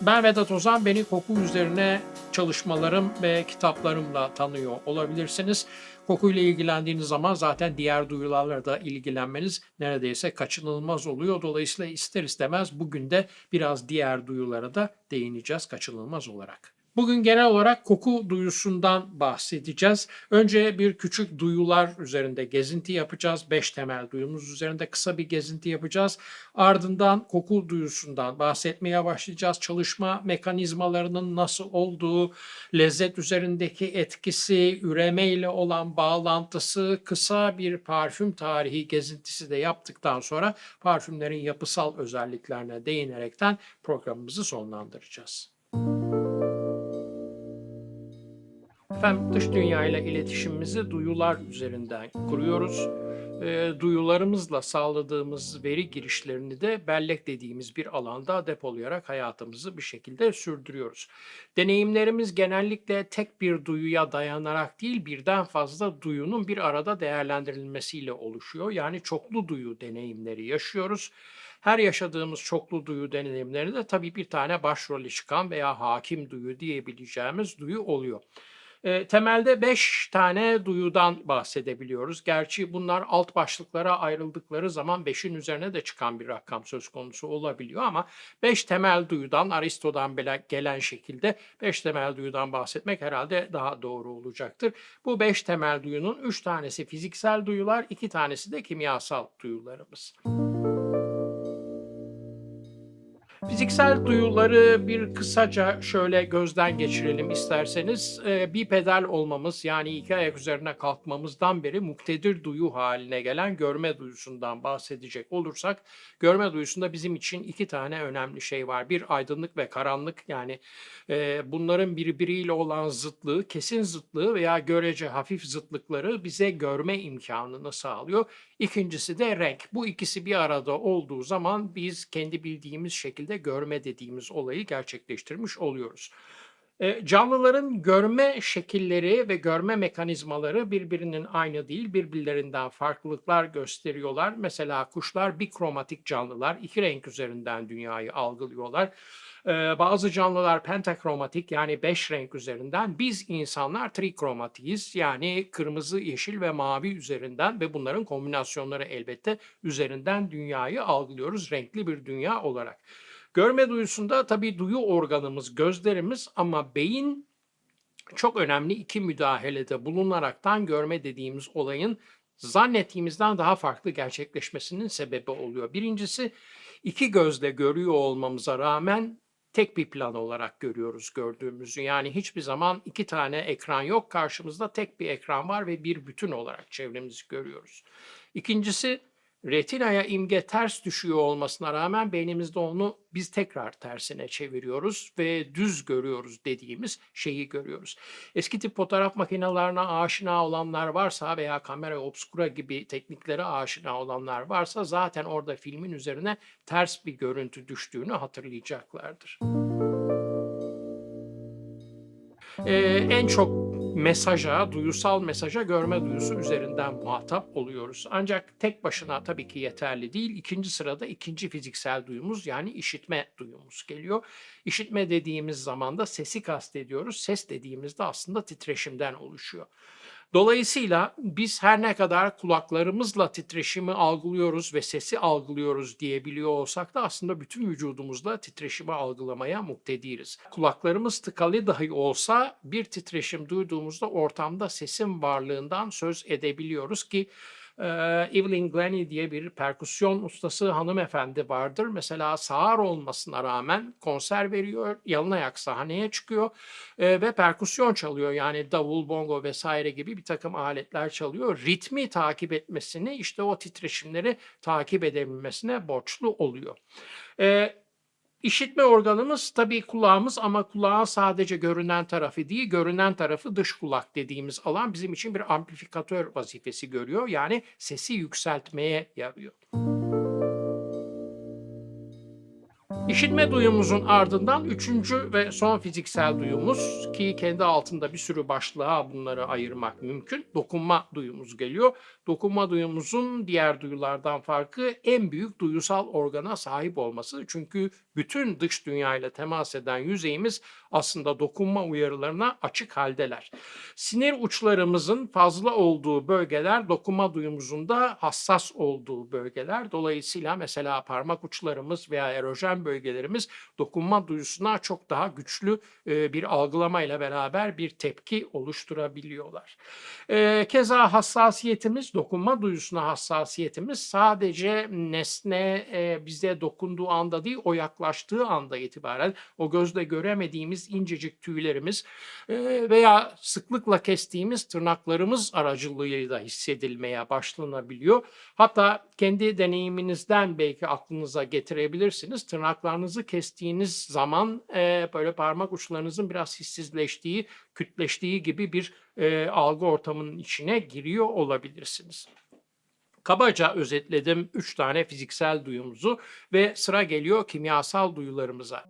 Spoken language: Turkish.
Ben Vedat Ozan, beni koku üzerine çalışmalarım ve kitaplarımla tanıyor olabilirsiniz. Kokuyla ilgilendiğiniz zaman zaten diğer duyularla da ilgilenmeniz neredeyse kaçınılmaz oluyor. Dolayısıyla ister istemez bugün de biraz diğer duyulara da değineceğiz kaçınılmaz olarak. Bugün genel olarak koku duyusundan bahsedeceğiz. Önce bir küçük duyular üzerinde gezinti yapacağız. Beş temel duyumuz üzerinde kısa bir gezinti yapacağız. Ardından koku duyusundan bahsetmeye başlayacağız. Çalışma mekanizmalarının nasıl olduğu, lezzet üzerindeki etkisi, üreme ile olan bağlantısı, kısa bir parfüm tarihi gezintisi de yaptıktan sonra parfümlerin yapısal özelliklerine değinerekten programımızı sonlandıracağız. Efendim dış dünya ile iletişimimizi duyular üzerinden kuruyoruz. E, duyularımızla sağladığımız veri girişlerini de bellek dediğimiz bir alanda depolayarak hayatımızı bir şekilde sürdürüyoruz. Deneyimlerimiz genellikle tek bir duyuya dayanarak değil birden fazla duyunun bir arada değerlendirilmesiyle oluşuyor. Yani çoklu duyu deneyimleri yaşıyoruz. Her yaşadığımız çoklu duyu deneyimlerinde tabii bir tane başrolü çıkan veya hakim duyu diyebileceğimiz duyu oluyor. E, temelde 5 tane duyudan bahsedebiliyoruz. Gerçi bunlar alt başlıklara ayrıldıkları zaman 5'in üzerine de çıkan bir rakam söz konusu olabiliyor ama 5 temel duyudan Aristo'dan bile gelen şekilde 5 temel duyudan bahsetmek herhalde daha doğru olacaktır. Bu 5 temel duyunun 3 tanesi fiziksel duyular, 2 tanesi de kimyasal duyularımız. Fiziksel duyuları bir kısaca şöyle gözden geçirelim isterseniz. Ee, bir pedal olmamız yani iki ayak üzerine kalkmamızdan beri muktedir duyu haline gelen görme duyusundan bahsedecek olursak, görme duyusunda bizim için iki tane önemli şey var. Bir aydınlık ve karanlık yani e, bunların birbiriyle olan zıtlığı, kesin zıtlığı veya görece hafif zıtlıkları bize görme imkanını sağlıyor. İkincisi de renk. Bu ikisi bir arada olduğu zaman biz kendi bildiğimiz şekilde görme dediğimiz olayı gerçekleştirmiş oluyoruz. E, canlıların görme şekilleri ve görme mekanizmaları birbirinin aynı değil, birbirlerinden farklılıklar gösteriyorlar. Mesela kuşlar bikromatik canlılar, iki renk üzerinden dünyayı algılıyorlar. Ee, bazı canlılar pentakromatik yani beş renk üzerinden, biz insanlar trikromatiyiz yani kırmızı, yeşil ve mavi üzerinden ve bunların kombinasyonları elbette üzerinden dünyayı algılıyoruz renkli bir dünya olarak. Görme duyusunda tabii duyu organımız gözlerimiz ama beyin çok önemli iki müdahalede bulunaraktan görme dediğimiz olayın zannettiğimizden daha farklı gerçekleşmesinin sebebi oluyor. Birincisi iki gözle görüyor olmamıza rağmen tek bir plan olarak görüyoruz gördüğümüzü. Yani hiçbir zaman iki tane ekran yok. Karşımızda tek bir ekran var ve bir bütün olarak çevremizi görüyoruz. İkincisi retinaya imge ters düşüyor olmasına rağmen beynimizde onu biz tekrar tersine çeviriyoruz ve düz görüyoruz dediğimiz şeyi görüyoruz. Eski tip fotoğraf makinelerine aşina olanlar varsa veya kamera obskura gibi tekniklere aşina olanlar varsa zaten orada filmin üzerine ters bir görüntü düştüğünü hatırlayacaklardır. Ee, en çok mesaja, duyusal mesaja görme duyusu üzerinden muhatap oluyoruz. Ancak tek başına tabii ki yeterli değil. İkinci sırada ikinci fiziksel duyumuz yani işitme duyumuz geliyor. İşitme dediğimiz zaman da sesi kastediyoruz. Ses dediğimizde aslında titreşimden oluşuyor. Dolayısıyla biz her ne kadar kulaklarımızla titreşimi algılıyoruz ve sesi algılıyoruz diyebiliyor olsak da aslında bütün vücudumuzla titreşimi algılamaya muktediriz. Kulaklarımız tıkalı dahi olsa bir titreşim duyduğumuzda ortamda sesin varlığından söz edebiliyoruz ki Evelyn Glennie diye bir perküsyon ustası hanımefendi vardır. Mesela sağır olmasına rağmen konser veriyor, yalın ayak sahneye çıkıyor ve perküsyon çalıyor. Yani davul, bongo vesaire gibi bir takım aletler çalıyor. Ritmi takip etmesini, işte o titreşimleri takip edebilmesine borçlu oluyor. İşitme organımız tabii kulağımız ama kulağın sadece görünen tarafı değil, görünen tarafı dış kulak dediğimiz alan bizim için bir amplifikatör vazifesi görüyor. Yani sesi yükseltmeye yarıyor. İşitme duyumuzun ardından üçüncü ve son fiziksel duyumuz ki kendi altında bir sürü başlığa bunları ayırmak mümkün. Dokunma duyumuz geliyor. Dokunma duyumuzun diğer duyulardan farkı en büyük duyusal organa sahip olması. Çünkü bütün dış dünyayla temas eden yüzeyimiz aslında dokunma uyarılarına açık haldeler. Sinir uçlarımızın fazla olduğu bölgeler dokunma duyumuzun da hassas olduğu bölgeler. Dolayısıyla mesela parmak uçlarımız veya erojen bölgelerimiz dokunma duyusuna çok daha güçlü e, bir algılamayla beraber bir tepki oluşturabiliyorlar. E, keza hassasiyetimiz, dokunma duyusuna hassasiyetimiz sadece nesne e, bize dokunduğu anda değil, o yaklaştığı anda itibaren o gözle göremediğimiz incecik tüylerimiz veya sıklıkla kestiğimiz tırnaklarımız aracılığıyla hissedilmeye başlanabiliyor. Hatta kendi deneyiminizden belki aklınıza getirebilirsiniz. Tırnaklarınızı kestiğiniz zaman e, böyle parmak uçlarınızın biraz hissizleştiği, kütleştiği gibi bir e, algı ortamının içine giriyor olabilirsiniz. Kabaca özetledim 3 tane fiziksel duyumuzu ve sıra geliyor kimyasal duyularımıza.